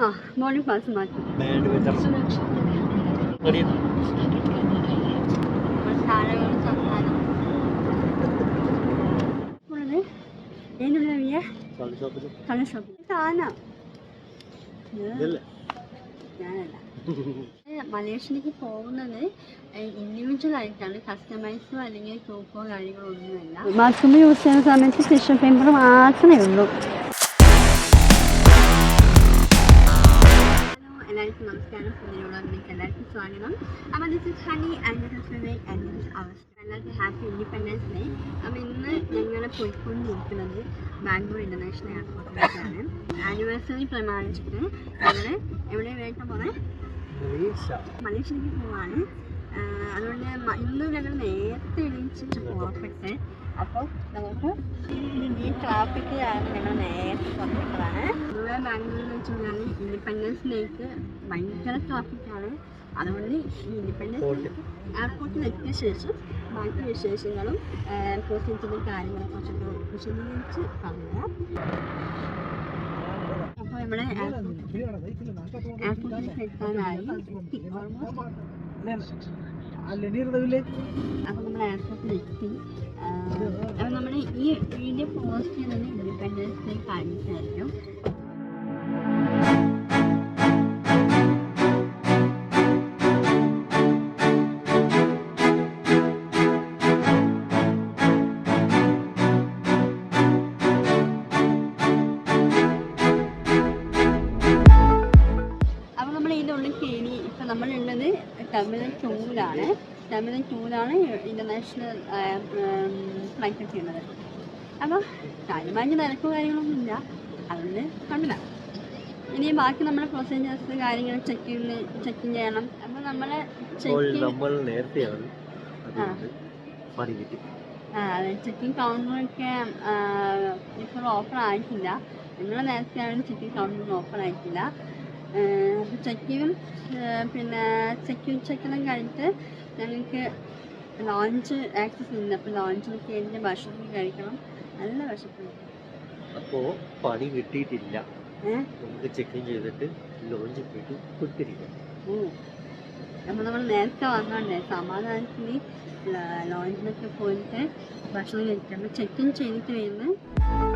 ആ മോർണിംഗ് മാറ്റും. ഞാനല്ല. മലേഷ്യയിലേക്ക് പോകുന്നത് ഇൻഡിവിജ്വൽ ആയിട്ടാണ്. കസ്റ്റമൈസോ അല്ലെങ്കിൽ ഗ്രൂപ്പോ കാര്യങ്ങളോ ഒന്നുമല്ല. ബാത്റൂം യൂസ് ചെയ്യുന്ന സമയത്ത് ടിഷ്യൂ പേപ്പർ മാത്രമേ ഉള്ളൂ. എല്ലാവർക്കും നമസ്കാരം. പുതിയുള്ള നിങ്ങൾക്ക് എല്ലാവർക്കും സ്വാഗതം. അപ്പോൾ this is Honey and is and this അവസ്ഥ എല്ലാവർക്കും ഹാപ്പി ഇൻഡിപെൻഡൻസ് ഡേ അപ്പോൾ ഇന്ന് ഞങ്ങൾ പോയിക്കൊണ്ടിരിക്കുന്നത് ബാംഗ്ലൂർ ഇന്റർനാഷണൽ എയർപോർട്ടിലേക്കാണ് ആനിവേഴ്സറി പ്രമാണിച്ചിട്ട് ഞങ്ങൾ എവിടെ വേണ്ട പോലെ മലേഷ്യയിലേക്ക് പോവാണ്. അതുകൊണ്ട് ഇന്ന് ഞങ്ങൾ നേരത്തെ എണീച്ചിട്ട് പുറപ്പെട്ട് അപ്പോൾ നമുക്ക് ഈ ട്രാഫിക്കിലാണ് ഞങ്ങൾ നേരത്തെ പുറത്തേക്കാണ് ഇവിടെ ബാംഗ്ലൂരിൽ വെച്ച് കഴിഞ്ഞാൽ ഇൻഡിപെൻഡൻസ് ഡേക്ക് ഭയങ്കര ട്രാഫിക്കാണ് അതുകൊണ്ട് ഈ ഇൻഡിപെൻഡൻസ് എയർപോർട്ടിൽ എത്തിയ ശേഷം ബാക്കി വിശേഷങ്ങളും പ്രൊസീജിയറും കാര്യങ്ങളെ കുറിച്ചൊക്കെ വിശദീകരിച്ച് പറയാം. അപ്പോൾ നമ്മുടെ എയർപോർട്ടിൽ എത്താനായി. അപ്പോൾ നമ്മൾ എയർപോർട്ടിൽ എത്തി അപ്പോൾ ഈ വീഡിയോ പോസ്റ്റ് ചെയ്യുന്നത് ഇൻഡിപെൻഡൻസ് ഡേ കാണിച്ചായിരിക്കും നമ്മൾ ഉള്ളിൽ കയറി ഇപ്പം നമ്മളുള്ളത് ടെർമിനൽ ടൂവിലാണ് ടെർമിനൽ ടൂവിലാണ് ഇന്റർനാഷണൽ ഫ്ലൈറ്റ് ചെയ്യുന്നത്. അപ്പോൾ കാര്യമായിട്ട് നിരക്കും കാര്യങ്ങളൊന്നും ഇല്ല അതുകൊണ്ട് കണ്ടില്ല. ഇനി ബാക്കി നമ്മുടെ പ്രൊസീജിയേഴ്സ് കാര്യങ്ങൾ ചെക്ക് ചെക്ക് ചെയ്യണം. അപ്പോൾ നമ്മളെ നമ്മൾ നേരത്തെയാണ് ചെക്കിങ് കൗണ്ടറൊക്കെ ഇപ്പോൾ ഓപ്പൺ ആയിട്ടില്ല. നിങ്ങൾ നേരത്തെയാണ് ചെക്കിങ് കൗണ്ടറിന് ഓപ്പൺ ആയിട്ടില്ല. ചെക്കിങ്ങും പിന്നെ സെക്യൂരിറ്റി ചെക്കെല്ലാം കഴിഞ്ഞിട്ട് ഞങ്ങൾക്ക് ലോഞ്ച് ആക്സസ് ഉണ്ട്. അപ്പോൾ ലോഞ്ചിൽ കയറിയിട്ട് ഭക്ഷണം കഴിക്കണം. നല്ല വിശപ്പുണ്ട് അപ്പോൾ പണി കിട്ടിയിട്ടില്ല. നമുക്ക് നമുക്ക് ഇൻ ചെയ്തിട്ട് ലോഞ്ച് പോയിട്ട് കൊടുത്തിരിക്കാം. അപ്പോൾ നമ്മൾ നേരത്തെ വന്നോണ്ടേ സമാധാനത്തിന് ലോഞ്ചിലൊക്കെ പോയിട്ട് ഭക്ഷണം കഴിക്കാം ചെക്ക് ചെക്കിൻ ചെയ്തിട്ട് വരുന്നത്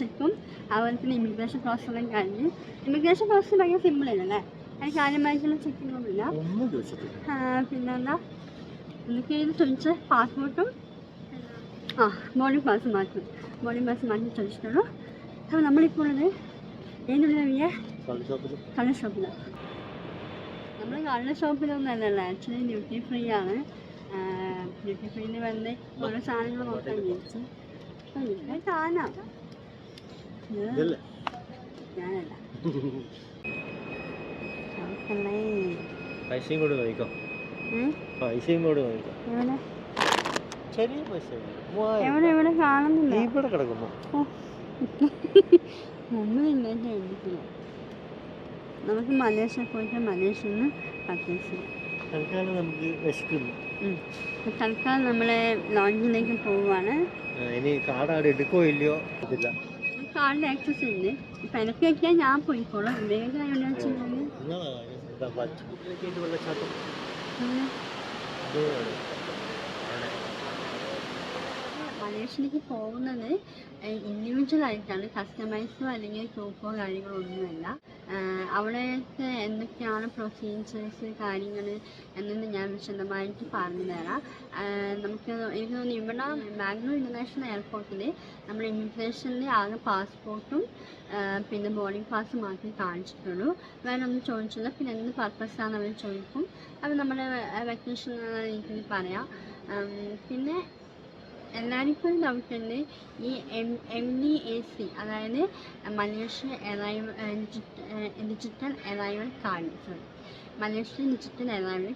ചെക്കും അതുപോലെ തന്നെ ഇമിഗ്രേഷൻ പ്രോസസ്സും കഴിഞ്ഞ്. ഇമിഗ്രേഷൻ പ്രോസസ്സ് ഭയങ്കര സിമ്പിൾ അല്ലേ എനിക്ക് കാര്യമായിട്ടുള്ള ചെക്കിങ്ങൊന്നുമില്ല ഒന്നും എനിക്ക് പിന്നെന്താ? എനിക്കതിന് ചോദിച്ച? പാസ്പോർട്ടും ആ ബോർഡിംഗ് പാസ് മാറ്റി ബോർഡിംഗ് പാസ് മാറ്റി ചോദിച്ചിട്ടുള്ളൂ. അപ്പോൾ നമ്മളിപ്പോൾ ഉള്ളത് ഏതിനുള്ള വിയ കള്ള് ഷോപ്പിൽ നമ്മൾ കള്ള ഷോപ്പിലൊന്നും അല്ലല്ലോ. ആക്ച്വലി ഡ്യൂട്ടി ഫ്രീ ആണ്. ഡ്യൂട്ടി ഫ്രീന്ന് വന്ന് ഓരോ സാധനങ്ങൾ നോക്കാൻ വിചാരിച്ചു അപ്പോൾ ഇവിടെ കാണാം ഇത് ഇതല്ലേ ഞാനല്ല ഷോപ്പല്ലേ പൈസയും കൂടെ? പൈസയും കൂടെ നോക്കാം എവിടെ? ചെറിയ പൈസ ഇവിടെ കിടക്കുന്നു. നമുക്ക് മലേഷ്യ പോയിട്ട് മലേഷ്യയിൽ നിന്ന് പർച്ചേസ് ചെയ്യാം തൽക്കാലം നമുക്ക് വിശക്കുന്നു. ഉം. അപ്പോൾ തൽക്കാലം നമ്മൾ ലോഞ്ചിലേക്ക് പോവുകയാണ് ഇനി കാടാട് എടുക്കോ ഇല്ലയോ? ഇതില്ല കാർഡിൽ ആക്സസ് ഉണ്ട് ഇപ്പം എനിക്ക് വയ്ക്കാൻ ഞാൻ പോയിക്കോളാം. വേഗം എവിടെ വെച്ചിട്ടുണ്ടെങ്കിൽ നിങ്ങളാ എന്താ പച്ചപ്പിലേക്ക് വെള്ളച്ചാട്ടം അത് അവിടെ മലേഷ്യയിലേക്ക് പോകുന്നത് ഇൻഡിവിജ്വൽ ആയിട്ടാണ്. കസ്റ്റമൈസോ അല്ലെങ്കിൽ ഗ്രൂപ്പോ കാര്യങ്ങളോ ഒന്നുമല്ല ആഹ് അവിടെയൊക്കെ എന്തൊക്കെയാണ് പ്രൊസീജിയേഴ്സ് കാര്യങ്ങൾ എന്നത് ഞാൻ വിശദമായിട്ട് പറഞ്ഞു തരാം നമുക്ക് എനിക്ക് തോന്നുന്നു ഇവിടെ ബാംഗ്ലൂർ ഇന്റർനാഷണൽ എയർപോർട്ടിൽ നമ്മൾ ഇമിഗ്രേഷനിൽ ആകെ പാസ്പോർട്ടും പിന്നെ ബോർഡിംഗ് പാസ് മാത്രമേ കാണിച്ചിട്ടുള്ളൂ. വേറെ ഒന്നും ചോദിച്ചില്ല. പിന്നെ എന്ത് പർപ്പസാണെന്ന് അവർ ചോദിക്കും. അപ്പോൾ നമ്മുടെ വെക്കേഷൻ രീതിയിൽ പറയാം. പിന്നെ എല്ലാവർക്കും ഒരു ഡൗട്ട് ഉണ്ട് ഈ M M D A C അതായത് Malaysia arrival digital arrival card sorry Malaysia digital arrival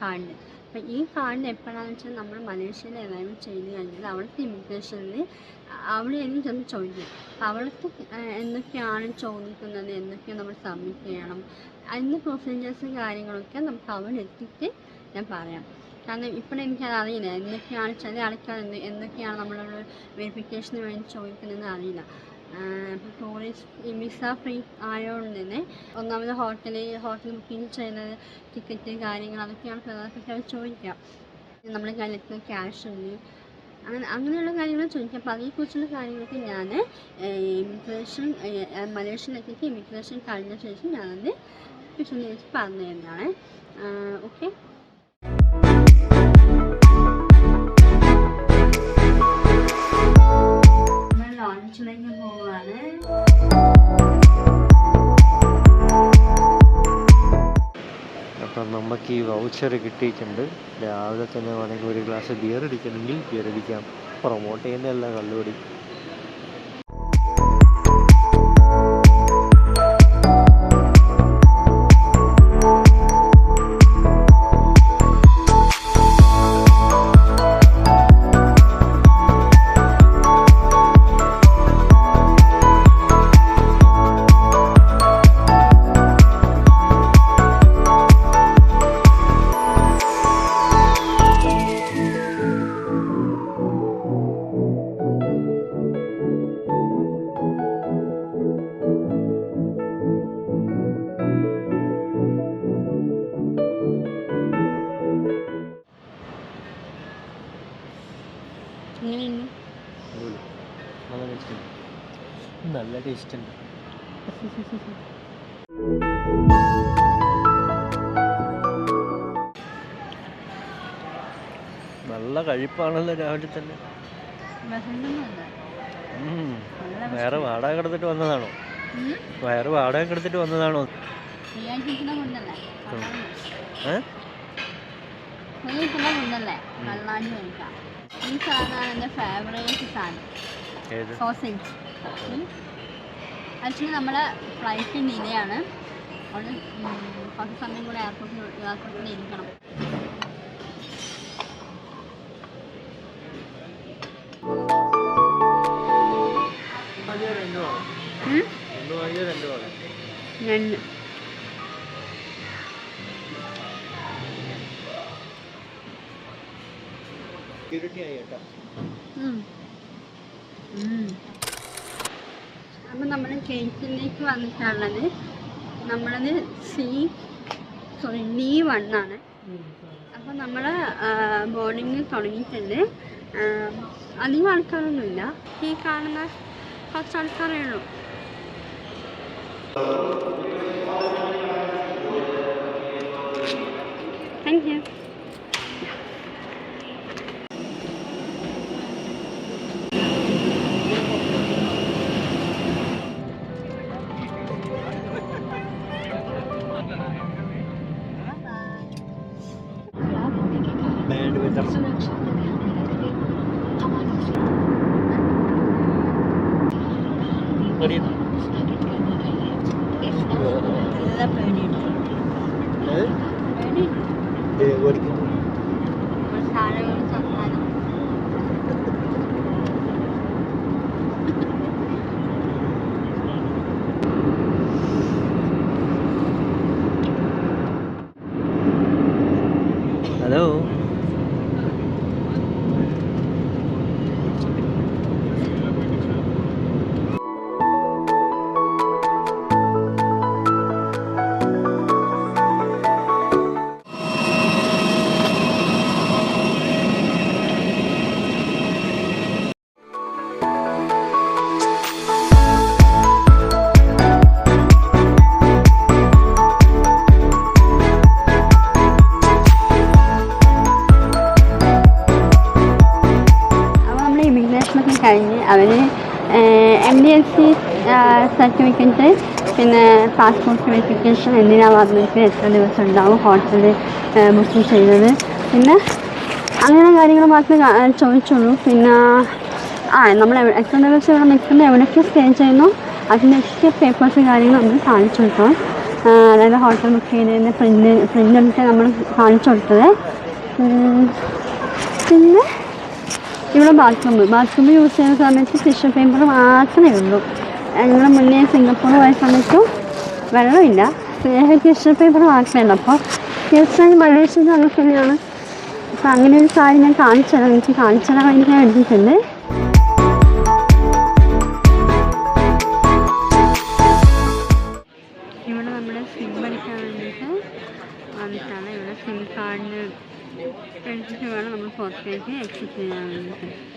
card. അപ്പം ഈ കാർഡ് എപ്പോഴാണെന്ന് വെച്ചാൽ നമ്മൾ മലേഷ്യയിൽ എറൈവൽ ചെയ്ത് കഴിഞ്ഞാൽ അവിടുത്തെ ഇമിഗ്രേഷനിൽ അവിടെയായിരിക്കും ചെന്ന് ചോദിക്കും. അപ്പം അവിടുത്തെ എന്തൊക്കെയാണ് ചോദിക്കുന്നത് എന്തൊക്കെ നമ്മൾ സബ്മിറ്റ് ചെയ്യണം അതിന്റെ പ്രൊസീജിയേഴ്സും കാര്യങ്ങളൊക്കെ നമുക്ക് അവിടെ എത്തിയിട്ട് ഞാൻ പറയാം. കാരണം ഇപ്പോഴും എനിക്കത് അറിയില്ല. എന്തൊക്കെയാണ് ചില ആൾക്കാർ എന്ത് എന്തൊക്കെയാണ് നമ്മളോട് വെരിഫിക്കേഷന് വേണ്ടി ചോദിക്കുന്നതെന്ന് അറിയില്ല. ഇപ്പോൾ ടൂറിസ്റ്റ് വിസ ഫ്രീ ആയതുകൊണ്ട് തന്നെ ഒന്നാമത് ഹോട്ടലിൽ ഹോട്ടൽ ബുക്കിംഗ് ചെയ്യുന്നത് ടിക്കറ്റ് കാര്യങ്ങൾ അതൊക്കെയാണ് പ്രധാനപ്പെട്ട അവർ ചോദിക്കുക. നമ്മുടെ കയ്യിൽ എത്ര ക്യാഷ് ഉണ്ട്. അങ്ങനെ അങ്ങനെയുള്ള കാര്യങ്ങൾ ചോദിക്കാം അപ്പോൾ അതിനെക്കുറിച്ചുള്ള കാര്യങ്ങളൊക്കെ ഞാൻ ഇമിഗ്രേഷൻ മലേഷ്യയിലെത്തിയിട്ട് ഇമിഗ്രേഷൻ കഴിഞ്ഞ ശേഷം ഞാനത് വിശദീകരിച്ച് പറഞ്ഞു തരുന്നതാണ് ഓക്കെ ഈ വൗച്ചർ കിട്ടിയിട്ടുണ്ട്. രാവിലെ തന്നെ വേണമെങ്കിൽ ഒരു ഗ്ലാസ് ബിയർ അടിക്കണമെങ്കിൽ ബിയർ അടിക്കാം. പ്രൊമോട്ട് ചെയ്യുന്നതല്ല കള്ളുപടി. നല്ല ടേസ്റ്റ് ഉണ്ട്. നല്ല കഴിപ്പാണല്ലോ രാവിലെ തന്നെ. വേറെ വാടക കിടത്തിട്ട് വന്നതാണോ? വേറെ വയറ് വാടക കിടത്തിട്ട് വന്നതാണോ. ഏ? ഈ സാധനമാണ് എന്റെ ഫേവറേറ്റ് സാധനം. സോസേജ് ആക്ച്വലി നമ്മുടെ ഫ്ലൈറ്റ് ഡിലേയാണ് അവിടെ കുറച്ച് സമയം കൂടെ എയർപോർട്ടിൽ എയർപോർട്ടിൽ ഇരിക്കണം. രണ്ട്. ആയി കേട്ടോ. അപ്പം നമ്മൾ കേക്കിലേക്ക് വന്നിട്ടുള്ളത് നമ്മളത് സി സോറി ഡി വൺ ആണ്. അപ്പം നമ്മൾ ബോർഡിങ് തുടങ്ങിയിട്ടുണ്ട്. അധികം ആൾക്കാരൊന്നുമില്ല. ഈ കാണുന്ന കുറച്ച് ആൾക്കാരേ ഉള്ളൂ. ബാൻഡ് വിതർ ഏ പേടിയുണ്ട് കഴിഞ്ഞ് അവർ M D S C certificate പിന്നെ പാസ്പോർട്ട് വെരിഫിക്കേഷൻ എന്തിനാണ് വന്നിട്ട് എത്ര ദിവസം ഉണ്ടാവും ഹോട്ടൽ ബുക്കിംഗ് ചെയ്തത്. പിന്നെ അങ്ങനെ കാര്യങ്ങൾ മാത്രമേ ചോദിച്ചുള്ളൂ. പിന്നെ ആ നമ്മൾ എത്ര ദിവസം ഇവിടെ നിൽക്കുന്നത് എവിടെയൊക്കെ സ്റ്റേ ചെയ്യുന്നു അതിന്റെയൊക്കെ പേപ്പേഴ്സ് കാര്യങ്ങൾ നമ്മൾ കാണിച്ചു കൊടുക്കണം. അതായത് ഹോട്ടൽ ബുക്ക് ചെയ്തതിന്റെ പ്രിന്റ് പ്രിന്റ് എടുത്ത് നമ്മൾ കാണിച്ചു കൊടുത്തത്. പിന്നെ ഇവിടെ ബാത്റൂം ബാത്റൂം യൂസ് ചെയ്യുന്ന സമയത്ത് ടിഷ്യൂ പേപ്പർ മാത്രമേ ഉള്ളൂ. ഞങ്ങൾ മുന്നേ സിംഗപ്പൂർ പോയ സമയത്തും വെള്ളമില്ല. ടിഷ്യൂ പേപ്പർ മാത്രമേ ഉള്ളൂ. അപ്പോൾ തീർച്ചയായും അങ്ങനെ തന്നെയാണ് അപ്പോൾ അങ്ങനെ ഒരു കാര്യം ഞാൻ കാണിച്ചു തരാം എനിക്ക് കാണിച്ചു തരാൻ വേണ്ടി ഞാൻ എടുത്തിട്ടുണ്ട് പുറത്തേക്ക് എക്സിറ്റ് ചെയ്യാൻ വേണ്ടിയിട്ട്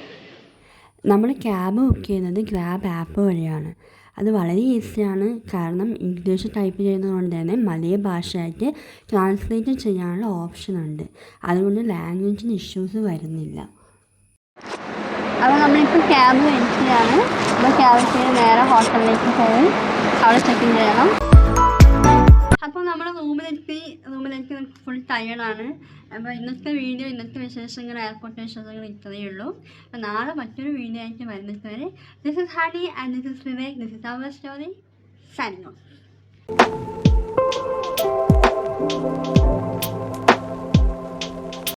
നമ്മൾ ക്യാബ് ബുക്ക് ചെയ്യുന്നത് ഗ്രാബ് ആപ്പ് വഴിയാണ്. അത് വളരെ ഈസിയാണ്. കാരണം ഇംഗ്ലീഷ് ടൈപ്പ് ചെയ്യുന്നത് കൊണ്ട് തന്നെ മലയ ഭാഷയായിട്ട് ട്രാൻസ്ലേറ്റ് ചെയ്യാനുള്ള ഓപ്ഷൻ ഉണ്ട്. അതുകൊണ്ട് ലാംഗ്വേജിന് ഇഷ്യൂസ് വരുന്നില്ല. അപ്പോൾ നമ്മളിപ്പോൾ ക്യാബ് വെയിറ്റ് ചെയ്യാണ്. അപ്പോൾ ക്യാബ് ചെയ്ത് നേരെ ഹോട്ടലിലേക്ക് പോയി. അവിടെ ചെക്ക് ഇൻ ചെയ്യണം. റൂമിലെത്തി എനിക്ക് നമുക്ക് ഫുൾ ടയേർഡാണ് അപ്പോൾ ഇന്നത്തെ വീഡിയോ ഇന്നത്തെ വിശേഷങ്ങൾ എയർപോർട്ട് വിശേഷങ്ങൾ ഇത്രയേ ഉള്ളൂ. അപ്പോൾ നാളെ മറ്റൊരു വീഡിയോ ആയിട്ട് വരുന്നത് വരെ this is Honey and this is Vivek this is our story signing off